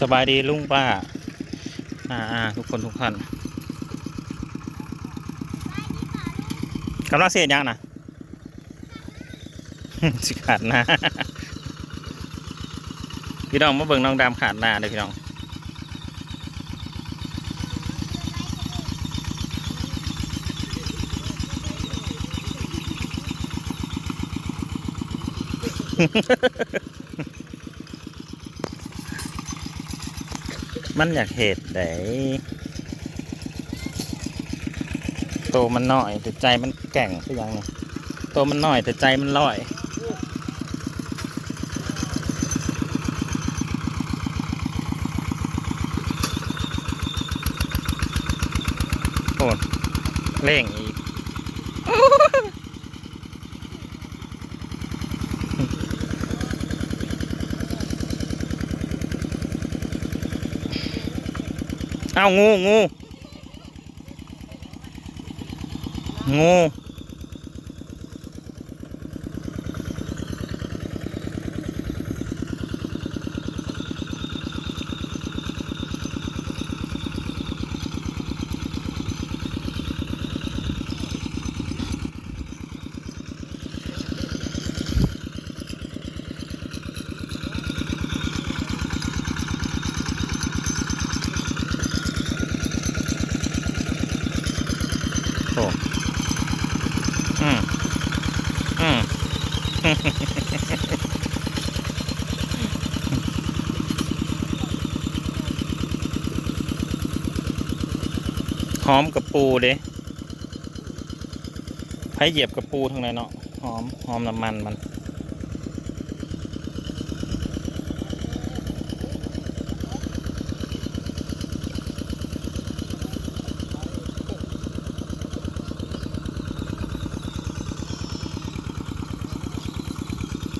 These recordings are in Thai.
สบายดีลุงป้า อ่าอทุกคนทุกท่านกำลังเสียยังนะสิขาดน้าพี่น้องมาเบิ่งน้องดำขาดหน้าเลยพี่น้อง มันอยากเหตุไดโตมันหน้อยแต่ใจมันแก่งคือยังนี่โตมันหน้อยแต่ใจมันลอยโอ้เร่งอีก เอางูงูงู หอมกับปูเด้ให้เหยียบกับปูทั้งนั้นเนาะหอมหอมน้ำมันมัน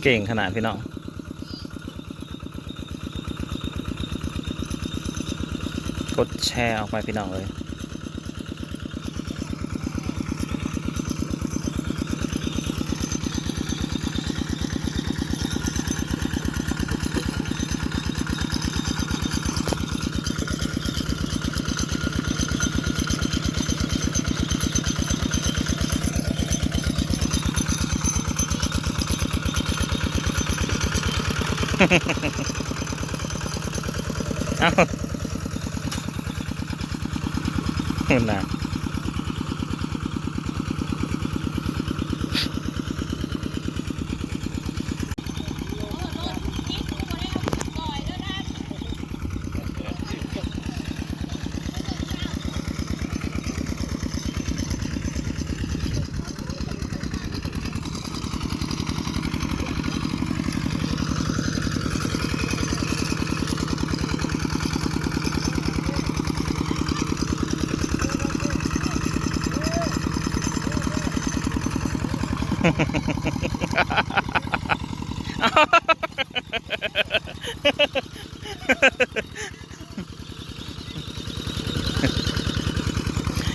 เก่งขนาดพี่น้องกดแชร์ออกไปพี่น้องเลย เอ้าเห็นนะ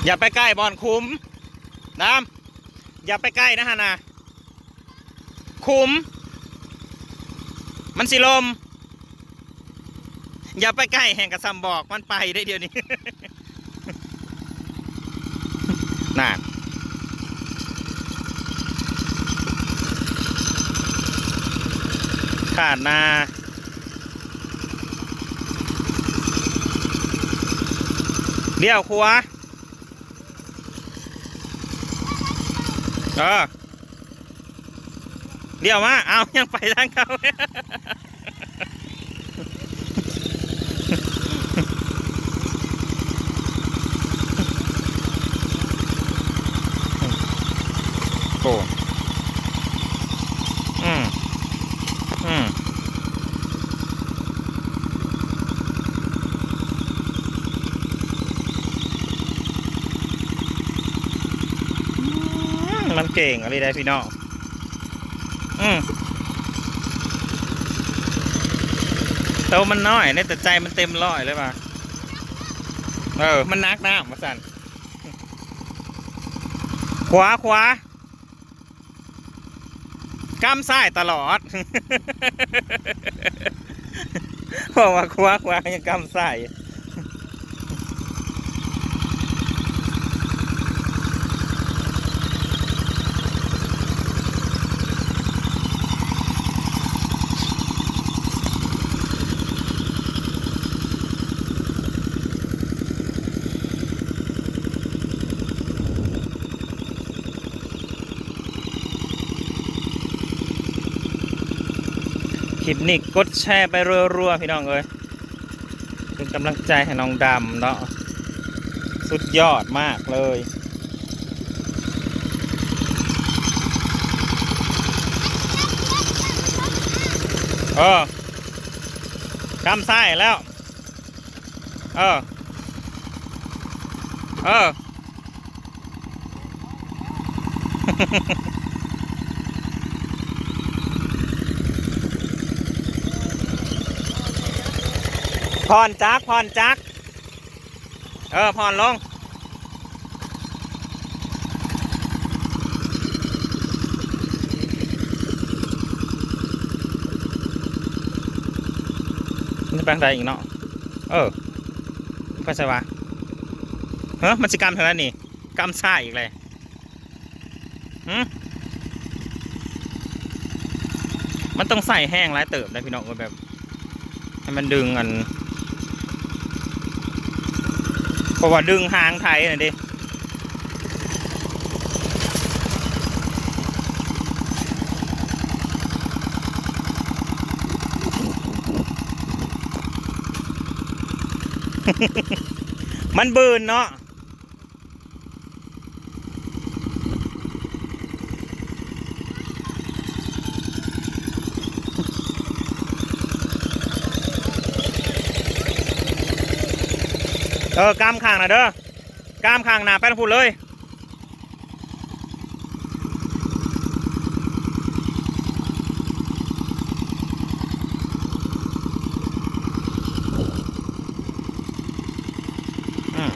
อย่าไปใกล้บอลคุ้มน้ำอย่าไปใกล้นะฮะนะคุ้ม มันสิลม อย่าไปใกล้แห่งกระซำบอกมันไปได้เดียวนี้น่า ขาดนาเดี๋ยวครัวเออเดี๋ยวมา เอายังไปทางเขาโอ้ม อืม มันเก่งอะไรได้พี่น้องอืมโตมันน้อยเนี่ยแต่ใจมันเต็มร้อยเลยป่ะเออ มันนักหน้ามาสั่นขวาขวากำซ้ายตลอดบอกว่าควักวายังกำใส่ คลิปนี้กดแชร์ไปรัวๆพี่น้องเอ้ยเป็นกำลังใจให้น้องดำเนาะสุดยอดมากเลยเออกำไส้แล้ว เออ เออ พรจักพรจัก เออพรลง มันจะแปลงใดอีกเนาะ เออก็ใช่ปะเฮ้ยมันจะกำเท่านั้นนี่กำซ่าอีกเลยหืมมันต้องใส่แห้งหลายเติบนะพี่น้องแบบ ให้มันดึงอันเพ ราะว่าดึงหางไทยน่ะดิมันบืนเนาะ เออกามข้างนะเด้อกามข้างหนาไปทางพูดเลยอืม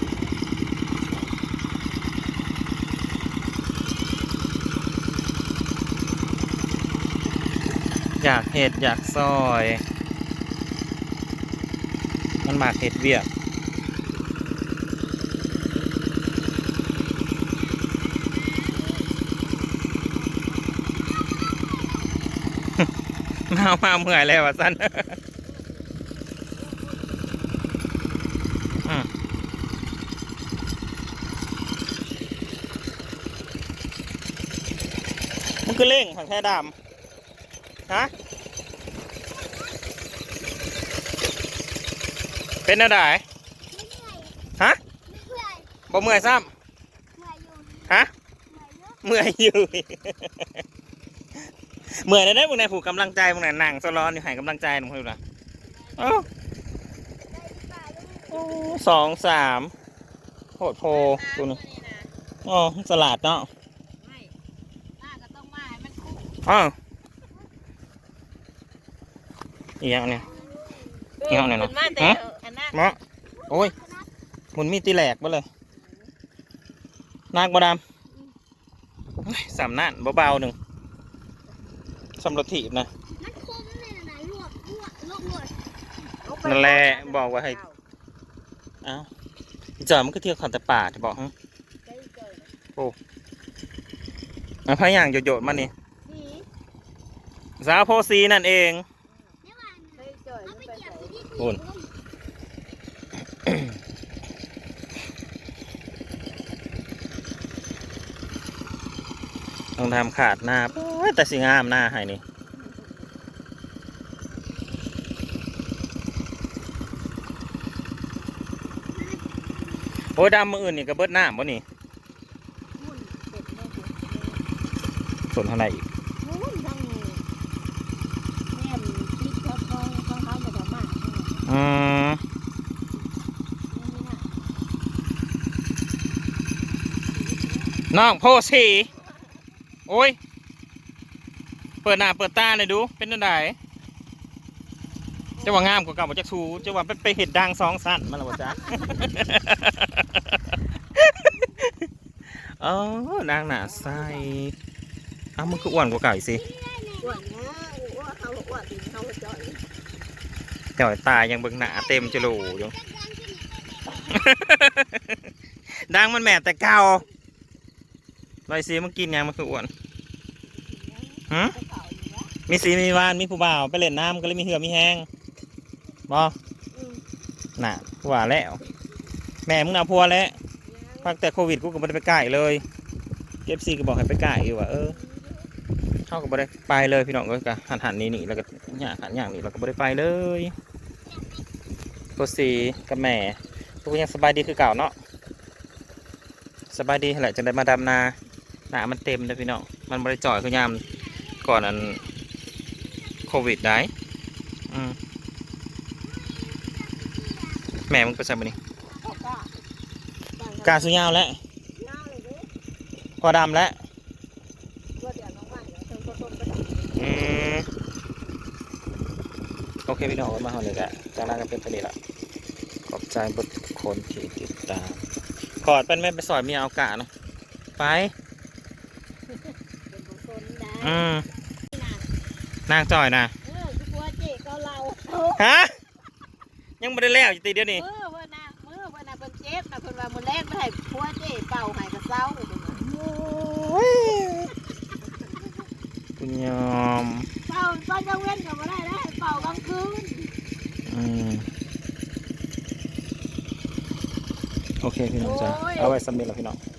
อยากเห็ดอยากซอย มันมากเห็ดเวียก มามาเมื่อยแล้วอะสั้นอืมมันคือเร่งผังแค่ดำฮะ เป็นอะไรฮะบ่เมื่อยซ้ำฮะ เมื่อยอยู่ เมื่อยได้ได้มึงไหนผูกกำลังใจมึงไหนนั่งสลอนอยู่ให้กำลังใจมึงดูนะเอ้าโอ้สองสามโหดโพดูนี่อ๋อสลัดเนาะไม่ป้าก็ต้องมาให้มันคุ้มอ้าวอีกอย่างเนี่ยอีกห้องไหนเนาะขึ้มาแต่ฮะอันนั้นเมาะโอ้ยหมุนมีดตีแหลกไปเลยนากบดำเฮ้ยสามนั่นเบาๆหนึ่ง สำรถถีบนะมันคมเลยนะลวกลวกลวกลวกนั่นแหละบอกว่าให้อ้าวอีจอยมันก็เที่ยวขอนแต่ป่าที่บอกฮะมาพะย่างโยดๆมานี่นี่สาวโพซีนั่นเองไม่หวาน เคยจ่อย เอา มัน ไป ไป เหยียบ ใส่ ที่ที่ โอน ต้องทำขาดหน้าแต่สิงามหน้าให้นี่โอ้ยดำมืออื่นนี่ก็เบิดหน้าบ่นี่มุ่นเป็ดแม่หัวส่วนท่าไหร่อีกอืมน้องโพสี โอ้ย เปิดหน้าเปิดตาเลยดู เป็นจังไดจะว่างามกว่าเก่าบ่จักสูจะว่าไปไปเห็ดดังสองสั้นมันหรอบ่จ๊ะเออนางหน้าใสอ้ามันก็อ้วนกว่าเก่าอีกสิอ้วนนะอ้วนเขาอ้วนเขาจ่อยจ่อยตายยังเบิ่งหน้าเต็มจะรูอยู่ดังมันแหม่แต่เก่า ลอยซีมันกินยังมันคืออ้วนหืมไปเขาอยู่นะมีสีมีวานมีผู้บ่าวไปเล่นน้ำก็เลยมีเหือมีแห้งบออืมน่ะผู้ว่าแล้ว แม่มึงเอาพัวแล้วพักแต่โควิดกูก็ไม่ได้ไปใกล้เลยเอฟซีก็บอกให้ไปใกล้อยู่ว่าเออเขาก็ไม่ได้ไปเลยพี่น้องก็กะหันหันนี่นี่แล้วก็ย่างหันย่างนี่เราก็ไม่ได้ไปเลยโคซีกับแม่พวกยังสบายดีคือเก่าเนาะสบายดีแหละจะได้มาดำนา หนามันเต็มเลยพี่น้อง มันบริจอยคือยามก่อนอันโควิดได้อืมแม่มึงไปใส่มานี่กาสุยาวแล้วหน้าเลยเด้พอดำแล้วโอเคพี่น้องมาเอาเลยกะจากนั้นก็เป็นไปนี่ละขอบใจบุตทุกคนที่ติดตามขอดเป็นแม่ไปสอยเมียเอากะเนาะไป เป็นบุคคลได้ อืมนะนางจ่อยนะเออคือพัวเจ๊ก็เราเออฮะยังไม่ได้แล้วอยู่ตีเดียวนี่เมื่อวันน่ะเมื่อวันน่ะเพิ่นเจ็บนะเพิ่นว่ามื้อแรกบ่ให้พัวเจ๊เป่าให้กระเซ้าเพิ่นว่าคุณยอมเป่าตอนกลางเว้นก็บ่ได้แล้วให้เป่ากลางคืนอืมโอเคพี่น้องจ้าเอาไว้สำเร็จแล้วพี่น้องเ